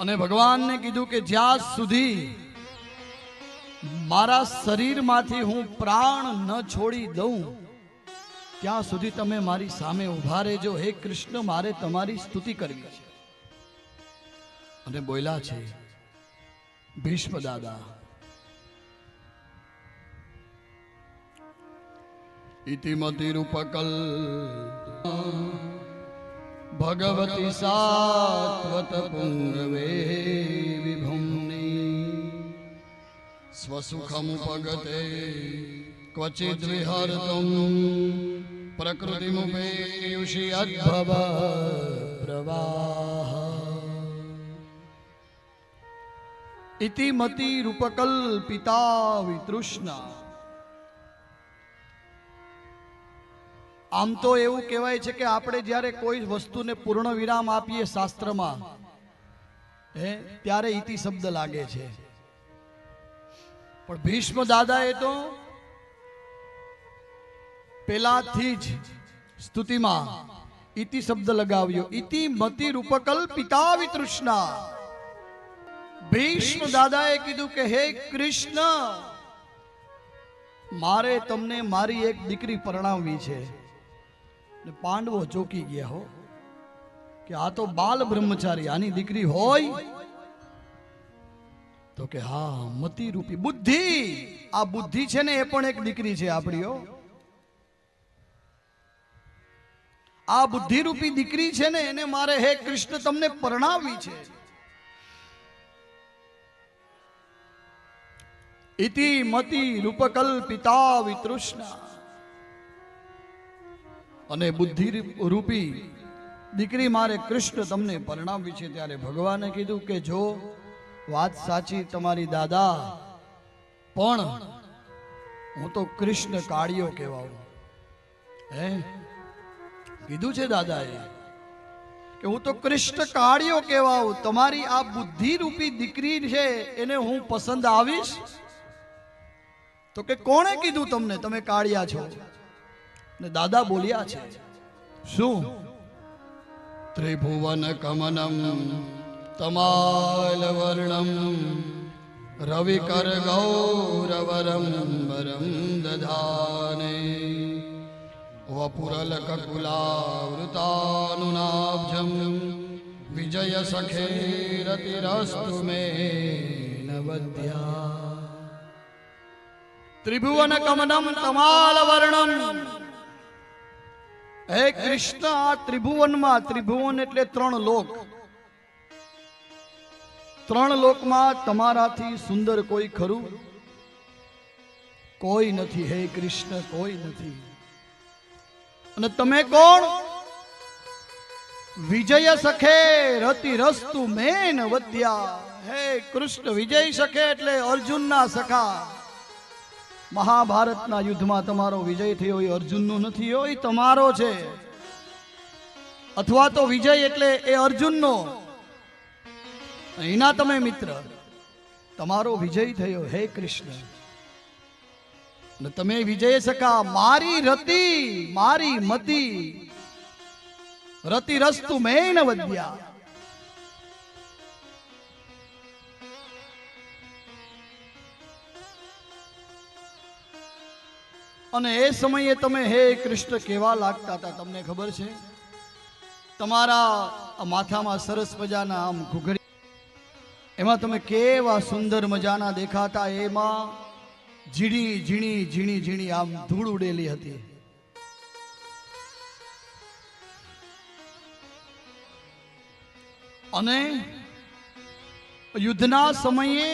અને ભગવાનને કીધું કે જ્યાં સુધી મારા શરીરમાંથી હું પ્રાણ ન છોડી દઉં, ત્યાં સુધી તમે મારી સામે ઊભા રહેજો. હે કૃષ્ણ, મારે તમારી સ્તુતિ કરવી છે. અને બોલ્યા છે, ભીષ્મ દાદા ઇતિમતિરૂપકલ ભગવતી સાત્વત પુંગવે વિભુમ્ની સ્વસુખમુપગતે ક્વચિદ વિહર્તુમ પ્રકૃતિમુપેયુષી અદ્ભવ પ્રવાહ ઇતિમતિ રૂપકલ્પિતા વિતૃષ્ણા આમ તો એવું કહેવાય છે કે આપણે જ્યારે કોઈ વસ્તુને પૂર્ણ વિરામ આપીએ શાસ્ત્રમાં, હે, ત્યારે ઇતિ શબ્દ લાગે છે. પણ ભીષ્મ દાદાએ તો પેલાથી જ સ્તુતિમાં ઇતિ શબ્દ લગાવ્યો. ઇતિ મતિ રૂપકલ પિતા વિતૃષ્ણા. ભીષ્મ દાદાએ કીધું કે, હે કૃષ્ણ, મારે તમને મારી એક દીકરી પરણાવવી છે. ને પાંડવો ચોકી ગયા હો કે આ તો બાલ બ્રહ્મચારી, આની દીકરી હોય? તો કે હા મતી રૂપી બુદ્ધિ, આ બુદ્ધિ છે ને એ પણ એક દીકરી છે આપણી આ બુદ્ધિ રૂપી દીકરી છે ને એને મારે હે કૃષ્ણ તમને પરણાવવી છે. ઇતિ મતિ રૂપકલ્પિતા વિતૃષ્ણા. અને બુદ્ધિ રૂપી દીકરી મારે કૃષ્ણ તમને પરણાવી છે ત્યારે ભગવાને કીધું કે જો વાત સાચી તમારી દાદા, પણ હું તો કૃષ્ણ કાળિયો કહેવાઉં. હે? કીધું છે દાદાએ કે હું તો કૃષ્ણ કાળિયો કહેવાઉં. તમારી આ બુદ્ધિ રૂપી દીકરી છે, એને હું પસંદ આવીશ? તો કે કોણે કીધું તમને તમે કાળિયા છો? ને દાદા બોલ્યા છે. શું? ત્રિભુવન કમનમ તમાલ વર્ણમ રવિકર ગૌરવરમ વરમ દધાને. વપુરલક કકુલાવૃતાનુનાબ્જમ વિજય સખે રતિરસ્તુ મે નવદ્યા. ત્રિભુવન કમનમ તમાલ વર્ણમ હે કૃષ્ણ ત્રિભુવનમાં, ત્રિભુવન એટલે ત્રણ લોક. ત્રણ લોકમાં તમારાથી સુંદર કોઈ ખરું? કોઈ નથી, હે કૃષ્ણ, કોઈ નથી. અને તમે કોણ? વિજય સખે રતિ રસ્તુ મેન વધ્યા. હે કૃષ્ણ, વિજય સખે એટલે અર્જુનના સખા. મહાભારતના યુદ્ધમાં તમારો વિજય થયો એ અર્જુનનો નથી, એ તમારો છે. અથવા તો વિજય એટલે એ અર્જુનનો. એના તમે મિત્ર, તમારો વિજય થયો, હે કૃષ્ણ. તમે વિજય સકા, મારી રતિ, મારી મતિ. રતિ રસ્તુ મેન વદ્યા. અને એ સમયે તમે હે કૃષ્ણ કેવા લાગતા હતા? તમને ખબર છે? તમારા માથામાં સરસ મજાના આમ ઘૂઘરી એમાં તમે કેવા સુંદર મજાના દેખાતા? એમાં ઝીણી ઝીણી ઝીણી ઝીણી આમ ધૂળ ઉડેલી હતી. અને યુદ્ધના સમયે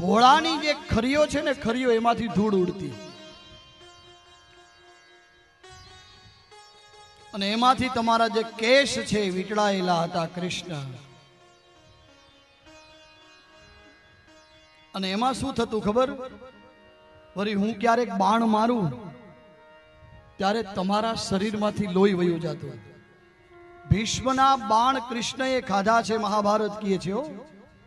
ઘોડાની જે ખરીઓ છે ને, ખરીઓ એમાંથી ધૂળ ઉડતી. અને એમાંથી તમારા જે કેશ છે વીંટળાયેલા હતા કૃષ્ણ. અને એમાં શું થતું ખબર? વરી હું ક્યારેક બાણ મારું, ત્યારે તમારા શરીરમાંથી લોહી વયું જતું. ભીષ્મના બાણ કૃષ્ણએ ખાધા છે, મહાભારત કીએ છે હો.